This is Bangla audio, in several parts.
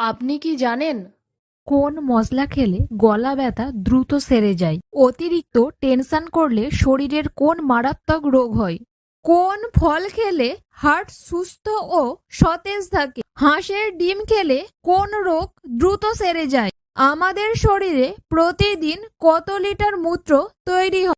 আপনি কি জানেন? কোন মশলা খেলে গলা ব্যথা দ্রুত সেরে যায়? অতিরিক্ত টেনশন করলে শরীরের কোন মারাত্মক রোগ হয়? কোন ফল খেলে হার্ট সুস্থ ও সতেজ থাকে? হাঁসের ডিম খেলে কোন রোগ দ্রুত সেরে যায়? আমাদের শরীরে প্রতিদিন কত লিটার মূত্র তৈরি হয়?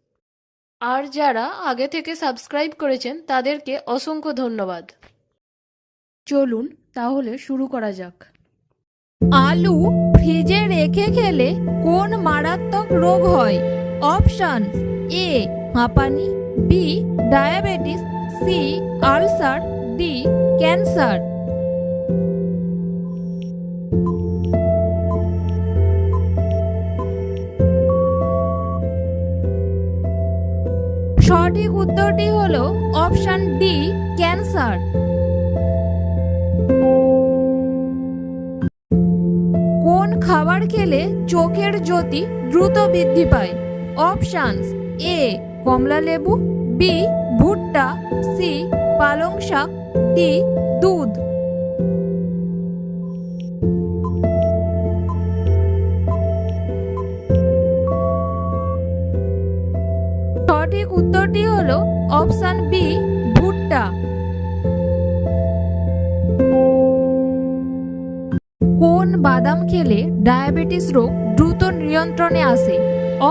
আর যারা আগে থেকে সাবস্ক্রাইব করেছেন, তাদেরকে অসংখ্য ধন্যবাদ। চলুন তাহলে শুরু করা যাক। আলু ফ্রিজে রেখে খেলে কোন মারাত্মক রোগ হয়? অপশন এ, হাঁপানি, B, diabetes, C, ulcer, D, cancer. সঠিক উত্তরটি হলো অপশন ডি, ক্যান্সার। কোন খাবার খেলে চোখের জ্যোতি দ্রুত বৃদ্ধি পায়? অপশানস এ, কমলা লেবু, বি, ভুট্টা, সি, পালং শাক, ডি, দুধ। উত্তরটি হলো অপশন বি, ভুট্টা। কোন বাদাম খেলে ডায়াবেটিস রোগ দ্রুত নিয়ন্ত্রণে আসে?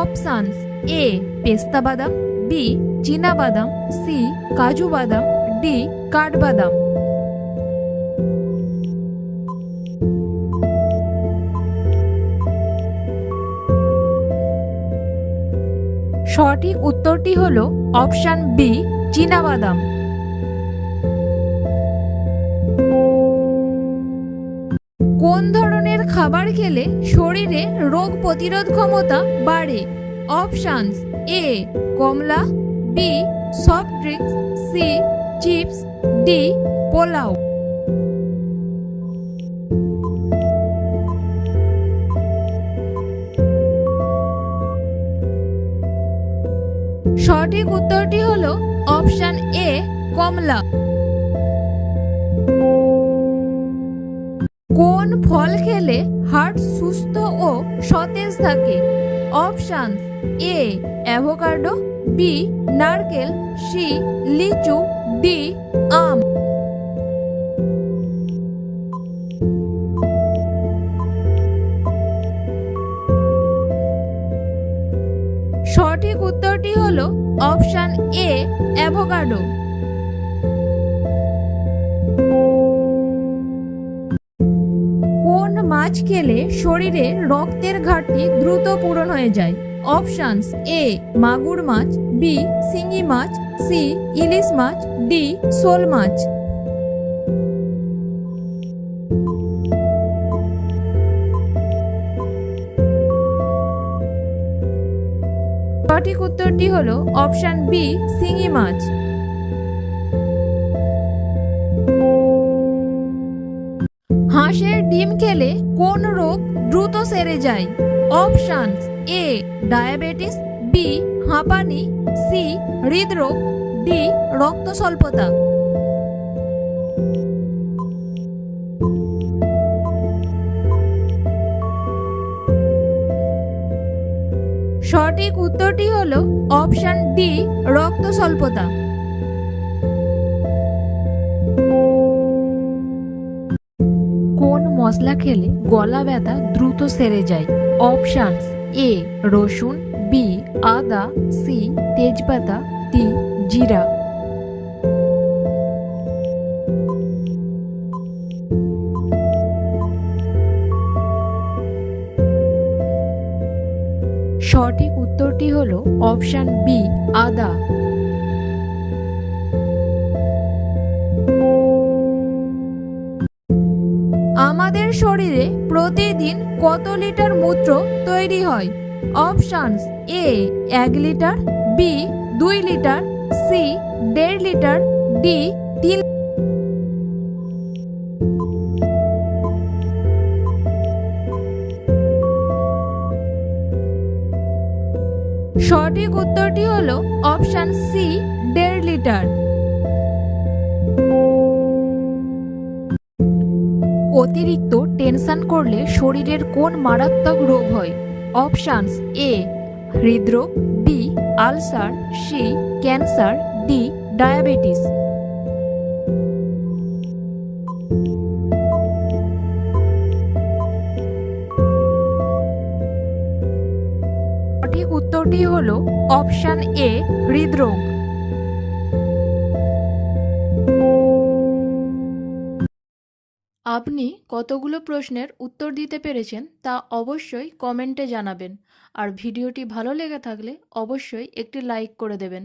অপশানস এ, পেস্তা বাদাম, বি, চীনা বাদাম, সি, কাজু বাদাম, ডি, কাঠবাদাম। সঠিক উত্তরটি হলো অপশান বি চীনা বাদাম কোন ধরনের খাবার খেলে শরীরে রোগ প্রতিরোধ ক্ষমতা বাড়ে? Options A Kamala B soft drinks C chips D pulao. সঠিক উত্তরটি হলো অপশান এ, কমলা। কোন ফল খেলে হার্ট সুস্থ ও সতেজ থাকে? অপশান এ, অ্যাভোকাডো, বি, নারকেল, সি, লিচু, ডি, আম। সঠিক উত্তরটি হলো অপশান এ, অ্যাভোকাডো। কোন মাছ খেলে শরীরে রক্তের ঘাটতি দ্রুত পূরণ হয়ে যায়? অপশানস এ, মাগুর মাছ, বি, শিঙি মাছ, সি, ইলিশ মাছ, ডি, শোল মাছ। সঠিক উত্তরটি হলো অপশান বি, শিঙি মাছ। হাঁসের ডিম খেলে কোন রোগ দ্রুত সেরে যায়? অপশান এ, ডায়াবেটিস, বি, হাঁপানি, সি, হৃদরোগ, ডি রক্ত স্বল্পতা সঠিক উত্তরটি হলো অপশান ডি রক্ত স্বল্পতা কোন মশলা খেলে গলা ব্যথা দ্রুত সেরে যায়? অপশান এ, রসুন, বি, আদা, সি, তেজপাতা, ডি, জিরা। সঠিক উত্তরটি হলো অপশান বি আদা। আমাদের শরীরে প্রতিদিন কত লিটার মূত্র তৈরি হয়? অপশনস এ এক লিটার বি দুই লিটার সি দেড় লিটার ডি সঠিক উত্তরটি হলো অপশান সি, দেড় লিটার। অতিরিক্ত টেনশন করলে শরীরের কোন মারাত্মক রোগ হয়? অপশানস এ, হৃদরোগ, B, ulcer, C, cancer, D, diabetes. উত্তরটি হল অপশান এ, হৃদরোগ। আপনি কতগুলো প্রশ্নের উত্তর দিতে পেরেছেন তা অবশ্যই কমেন্টে জানাবেন। আর ভিডিওটি ভালো লেগে থাকলে অবশ্যই একটি লাইক করে দেবেন।